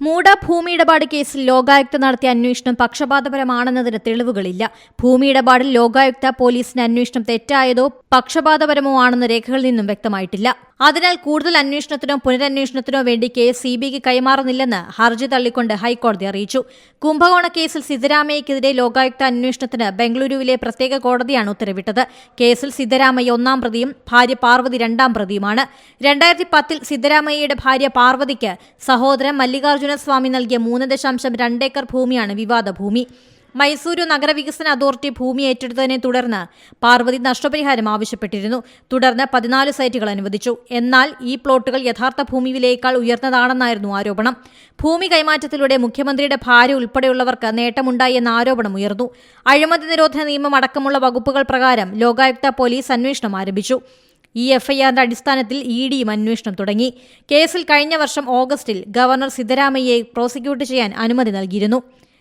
മൂട ഭൂമി ഇടപാട് കേസിൽ ലോകായുക്ത നടത്തിയ അന്വേഷണം പക്ഷപാതപരമാണെന്നതിന് തെളിവുകളില്ല. ഭൂമി ഇടപാടിൽ ലോകായുക്ത പോലീസിന്റെ അന്വേഷണം തെറ്റായതോ പക്ഷപാതപരമോ ആണെന്ന് രേഖകളിൽ നിന്നും വ്യക്തമായിട്ടില്ല. അതിനാൽ കൂടുതൽ അന്വേഷണത്തിനോ പുനരന്വേഷണത്തിനോ വേണ്ടി കേസ് സി ബിക്ക് കൈമാറുന്നില്ലെന്ന് ഹർജി തള്ളിക്കൊണ്ട് ഹൈക്കോടതി അറിയിച്ചു. കുംഭകോണ കേസിൽ സിദ്ധരാമയ്യക്കെതിരെ ലോകായുക്ത അന്വേഷണത്തിന് ബംഗളൂരുവിലെ പ്രത്യേക കോടതിയാണ് ഉത്തരവിട്ടത്. കേസിൽ സിദ്ധരാമയ്യ ഒന്നാം പ്രതിയും ഭാര്യ പാർവതി രണ്ടാം പ്രതിയുമാണ്. രണ്ടായിരത്തി പത്തിൽ സിദ്ധരാമയ്യയുടെ ഭാര്യ പാർവതിക്ക് സഹോദരൻ മല്ലികാർജുന സ്വാമി നൽകിയ മൂന്ന് ദശാംശം രണ്ടേക്കർ ഭൂമിയാണ് വിവാദ ഭൂമി. മൈസൂരു നഗരവികസന അതോറിറ്റി ഭൂമി ഏറ്റെടുത്തതിനെ തുടർന്ന് പാർവതി നഷ്ടപരിഹാരം ആവശ്യപ്പെട്ടിരുന്നു. തുടർന്ന് പതിനാല് സൈറ്റുകൾ അനുവദിച്ചു. എന്നാൽ ഈ പ്ലോട്ടുകൾ യഥാർത്ഥ ഭൂമി വിലയേക്കാൾ ഉയർന്നതാണെന്നായിരുന്നു ആരോപണം. ഭൂമി കൈമാറ്റത്തിലൂടെ മുഖ്യമന്ത്രിയുടെ ഭാര്യ ഉൾപ്പെടെയുള്ളവർക്ക് നേട്ടമുണ്ടായി എന്ന ആരോപണം ഉയർന്നു. അഴിമതി നിരോധന നിയമം അടക്കമുള്ള വകുപ്പുകൾ പ്രകാരം ലോകായുക്ത പോലീസ് അന്വേഷണം ആരംഭിച്ചു. ഈ എഫ്ഐആറിന്റെ അടിസ്ഥാനത്തിൽ ഇ ഡിയും അന്വേഷണം തുടങ്ങി. കേസിൽ കഴിഞ്ഞ വർഷം ഓഗസ്റ്റിൽ ഗവർണർ സിദ്ധരാമയ്യയെ പ്രോസിക്യൂട്ട് ചെയ്യാൻ അനുമതി നൽകിയിരുന്നു.